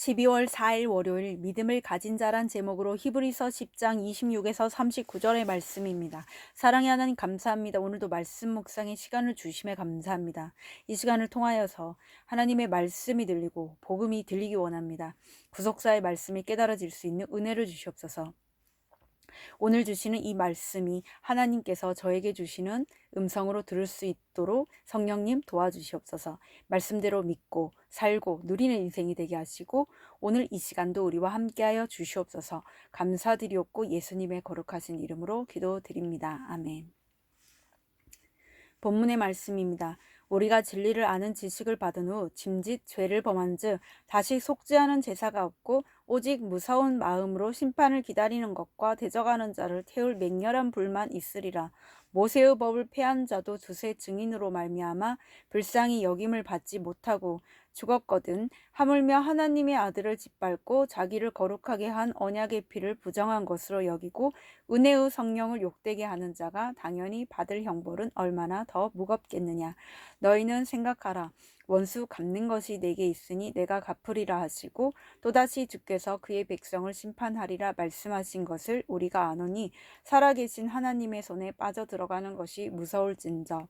12월 4일 월요일 믿음을 가진 자란 제목으로 히브리서 10장 26에서 39절의 말씀입니다. 사랑의 하나님 감사합니다. 오늘도 말씀 묵상의 시간을 주심에 감사합니다. 이 시간을 통하여서 하나님의 말씀이 들리고 복음이 들리기 원합니다. 구속사의 말씀이 깨달아질 수 있는 은혜를 주시옵소서. 오늘 주시는 이 말씀이 하나님께서 저에게 주시는 음성으로 들을 수 있도록 성령님 도와주시옵소서. 말씀대로 믿고 살고 누리는 인생이 되게 하시고 오늘 이 시간도 우리와 함께하여 주시옵소서. 감사드리옵고 예수님의 거룩하신 이름으로 기도드립니다. 아멘. 본문의 말씀입니다. 우리가 진리를 아는 지식을 받은 후 짐짓 죄를 범한즉 다시 속죄하는 제사가 없고 오직 무서운 마음으로 심판을 기다리는 것과 대적하는 자를 태울 맹렬한 불만 있으리라. 모세의 법을 폐한 자도 두세 증인으로 말미암아 불쌍히 여김을 받지 못하고 죽었거든. 하물며 하나님의 아들을 짓밟고 자기를 거룩하게 한 언약의 피를 부정한 것으로 여기고 은혜의 성령을 욕되게 하는 자가 당연히 받을 형벌은 얼마나 더 무겁겠느냐. 너희는 생각하라. 원수 갚는 것이 내게 있으니 내가 갚으리라 하시고 또다시 주께서 그의 백성을 심판하리라 말씀하신 것을 우리가 아노니 살아계신 하나님의 손에 빠져 들어가는 것이 무서울진저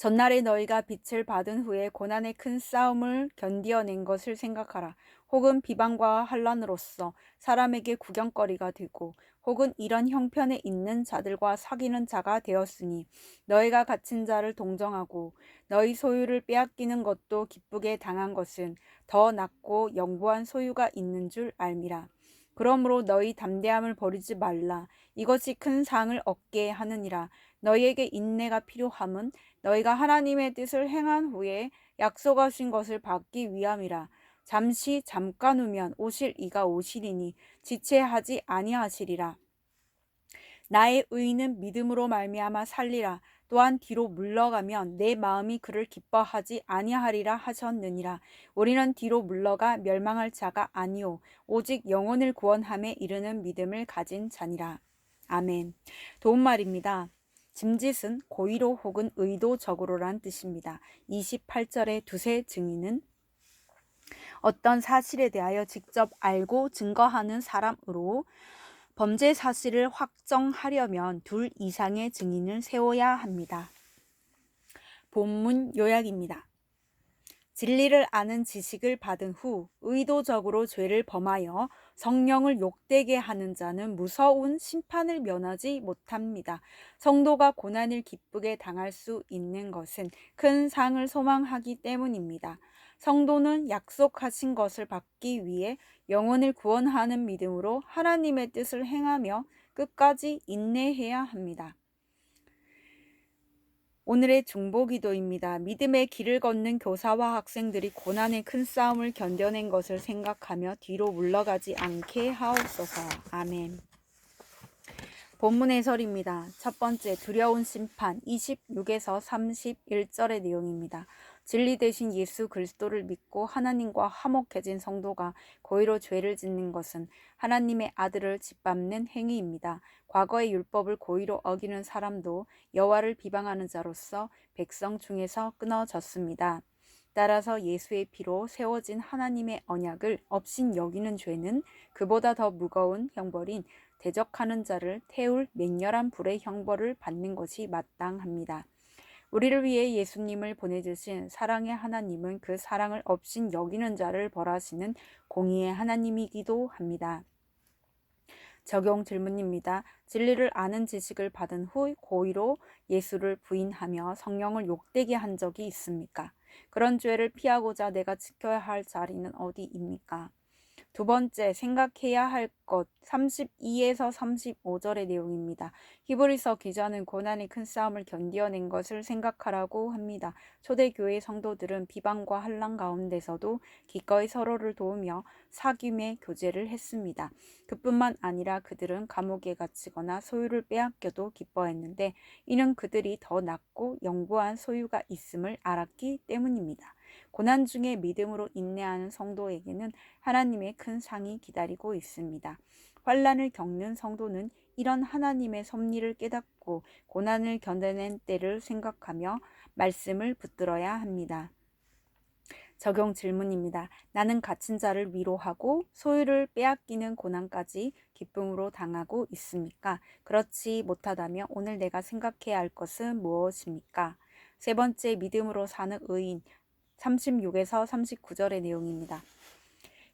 전날에 너희가 빛을 받은 후에 고난의 큰 싸움을 견디어낸 것을 생각하라. 혹은 비방과 환란으로서 사람에게 구경거리가 되고 혹은 이런 형편에 있는 자들과 사귀는 자가 되었으니 너희가 갇힌 자를 동정하고 너희 소유를 빼앗기는 것도 기쁘게 당한 것은 더 낫고 영구한 소유가 있는 줄 알미라. 그러므로 너희 담대함을 버리지 말라. 이것이 큰 상을 얻게 하느니라. 너희에게 인내가 필요함은 너희가 하나님의 뜻을 행한 후에 약속하신 것을 받기 위함이라. 잠시 잠깐 후면 오실 이가 오시리니 지체하지 아니하시리라. 나의 의인은 믿음으로 말미암아 살리라. 또한 뒤로 물러가면 내 마음이 그를 기뻐하지 아니하리라 하셨느니라. 우리는 뒤로 물러가 멸망할 자가 아니오 오직 영혼을 구원함에 이르는 믿음을 가진 자니라. 아멘. 도움말입니다. 짐짓은 고의로 혹은 의도적으로란 뜻입니다. 28절의 두세 증인은 어떤 사실에 대하여 직접 알고 증거하는 사람으로 범죄 사실을 확정하려면 둘 이상의 증인을 세워야 합니다. 본문 요약입니다. 진리를 아는 지식을 받은 후 의도적으로 죄를 범하여 성령을 욕되게 하는 자는 무서운 심판을 면하지 못합니다. 성도가 고난을 기쁘게 당할 수 있는 것은 큰 상을 소망하기 때문입니다. 성도는 약속하신 것을 받기 위해 영혼을 구원하는 믿음으로 하나님의 뜻을 행하며 끝까지 인내해야 합니다. 오늘의 중보기도입니다. 믿음의 길을 걷는 교사와 학생들이 고난의 큰 싸움을 견뎌낸 것을 생각하며 뒤로 물러가지 않게 하옵소서. 아멘. 본문 해설입니다. 첫 번째 두려운 심판 26에서 31절의 내용입니다. 진리 대신 예수 그리스도를 믿고 하나님과 화목해진 성도가 고의로 죄를 짓는 것은 하나님의 아들을 짓밟는 행위입니다. 과거의 율법을 고의로 어기는 사람도 여호와를 비방하는 자로서 백성 중에서 끊어졌습니다. 따라서 예수의 피로 세워진 하나님의 언약을 업신 여기는 죄는 그보다 더 무거운 형벌인 대적하는 자를 태울 맹렬한 불의 형벌을 받는 것이 마땅합니다. 우리를 위해 예수님을 보내주신 사랑의 하나님은 그 사랑을 없인 여기는 자를 벌하시는 공의의 하나님이기도 합니다. 적용 질문입니다. 진리를 아는 지식을 받은 후 고의로 예수를 부인하며 성령을 욕되게 한 적이 있습니까? 그런 죄를 피하고자 내가 지켜야 할 자리는 어디입니까? 두 번째, 생각해야 할 것 32에서 35절의 내용입니다. 히브리서 기자는 고난의 큰 싸움을 견디어낸 것을 생각하라고 합니다. 초대교회 성도들은 비방과 한란 가운데서도 기꺼이 서로를 도우며 사귐의 교제를 했습니다. 그뿐만 아니라 그들은 감옥에 갇히거나 소유를 빼앗겨도 기뻐했는데 이는 그들이 더 낫고 영구한 소유가 있음을 알았기 때문입니다. 고난 중에 믿음으로 인내하는 성도에게는 하나님의 큰 상이 기다리고 있습니다. 환란을 겪는 성도는 이런 하나님의 섭리를 깨닫고 고난을 견뎌낸 때를 생각하며 말씀을 붙들어야 합니다. 적용 질문입니다. 나는 갇힌 자를 위로하고 소유를 빼앗기는 고난까지 기쁨으로 당하고 있습니까? 그렇지 못하다면 오늘 내가 생각해야 할 것은 무엇입니까? 세 번째 믿음으로 사는 의인 36에서 39절의 내용입니다.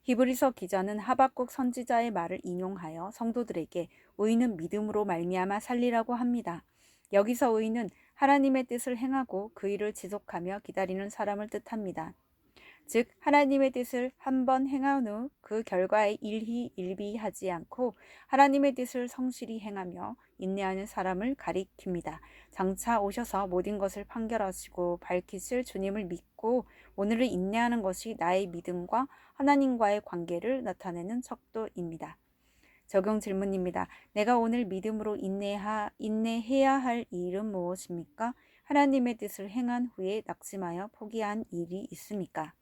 히브리서 기자는 하박국 선지자의 말을 인용하여 성도들에게 의인은 믿음으로 말미암아 살리라고 합니다. 여기서 의인은 하나님의 뜻을 행하고 그 일을 지속하며 기다리는 사람을 뜻합니다. 즉 하나님의 뜻을 한 번 행한 후 그 결과에 일희 일비하지 않고 하나님의 뜻을 성실히 행하며 인내하는 사람을 가리킵니다. 장차 오셔서 모든 것을 판결하시고 밝히실 주님을 믿고 오늘을 인내하는 것이 나의 믿음과 하나님과의 관계를 나타내는 척도입니다. 적용 질문입니다. 내가 오늘 믿음으로 인내하, 인내해야 할 일은 무엇입니까? 하나님의 뜻을 행한 후에 낙심하여 포기한 일이 있습니까?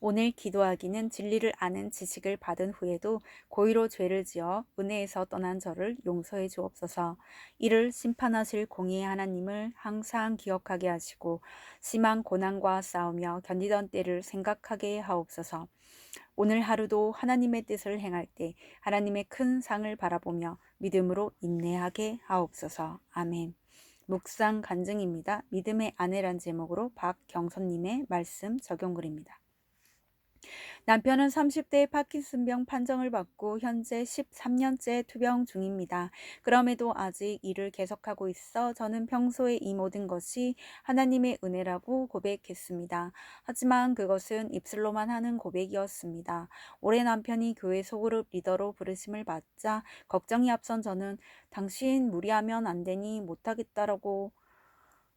오늘 기도하기는 진리를 아는 지식을 받은 후에도 고의로 죄를 지어 은혜에서 떠난 저를 용서해 주옵소서. 이를 심판하실 공의의 하나님을 항상 기억하게 하시고 심한 고난과 싸우며 견디던 때를 생각하게 하옵소서. 오늘 하루도 하나님의 뜻을 행할 때 하나님의 큰 상을 바라보며 믿음으로 인내하게 하옵소서. 아멘. 묵상 간증입니다. 믿음의 아내란 제목으로 박경선님의 말씀 적용글입니다. 남편은 30대 파킨슨병 판정을 받고 현재 13년째 투병 중입니다. 그럼에도 아직 일을 계속하고 있어 저는 평소에 이 모든 것이 하나님의 은혜라고 고백했습니다. 하지만 그것은 입술로만 하는 고백이었습니다. 올해 남편이 교회 소그룹 리더로 부르심을 받자 걱정이 앞선 저는 당신 무리하면 안 되니 못하겠다라고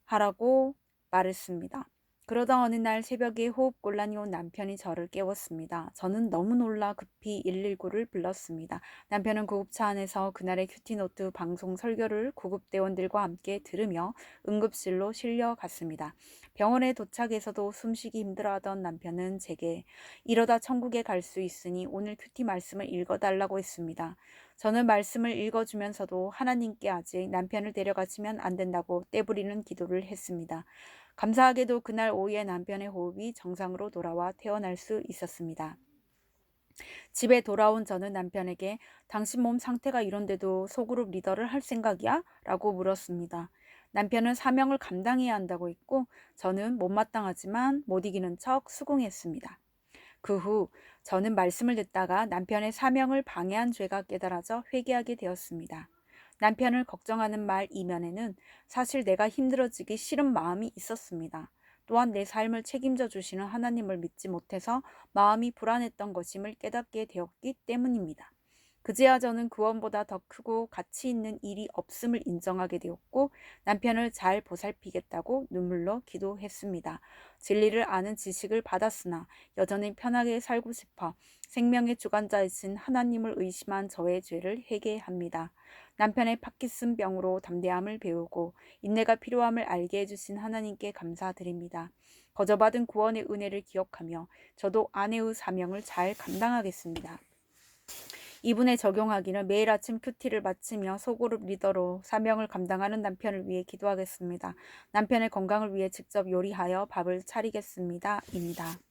하라고 말했습니다. 그러다 어느 날 새벽에 호흡 곤란이 온 남편이 저를 깨웠습니다. 저는 너무 놀라 급히 119를 불렀습니다. 남편은 구급차 안에서 그날의 큐티노트 방송 설교를 구급대원들과 함께 들으며 응급실로 실려갔습니다. 병원에 도착해서도 숨쉬기 힘들어하던 남편은 제게 이러다 천국에 갈 수 있으니 오늘 큐티 말씀을 읽어달라고 했습니다. 저는 말씀을 읽어주면서도 하나님께 아직 남편을 데려가시면 안 된다고 떼부리는 기도를 했습니다. 감사하게도 그날 오후에 남편의 호흡이 정상으로 돌아와 태어날 수 있었습니다. 집에 돌아온 저는 남편에게 당신 몸 상태가 이런데도 소그룹 리더를 할 생각이야? 라고 물었습니다. 남편은 사명을 감당해야 한다고 했고 저는 못마땅하지만 못 이기는 척 수긍했습니다. 그 후 저는 말씀을 듣다가 남편의 사명을 방해한 죄가 깨달아져 회개하게 되었습니다. 남편을 걱정하는 말 이면에는 사실 내가 힘들어지기 싫은 마음이 있었습니다. 또한 내 삶을 책임져 주시는 하나님을 믿지 못해서 마음이 불안했던 것임을 깨닫게 되었기 때문입니다. 그제야 저는 구원보다 더 크고 가치 있는 일이 없음을 인정하게 되었고 남편을 잘 보살피겠다고 눈물로 기도했습니다. 진리를 아는 지식을 받았으나 여전히 편하게 살고 싶어 생명의 주관자이신 하나님을 의심한 저의 죄를 회개합니다. 남편의 파키슨 병으로 담대함을 배우고 인내가 필요함을 알게 해주신 하나님께 감사드립니다. 거저받은 구원의 은혜를 기억하며 저도 아내의 사명을 잘 감당하겠습니다. 이분에 적용하기는 매일 아침 큐티를 마치며 소그룹 리더로 사명을 감당하는 남편을 위해 기도하겠습니다. 남편의 건강을 위해 직접 요리하여 밥을 차리겠습니다. 입니다.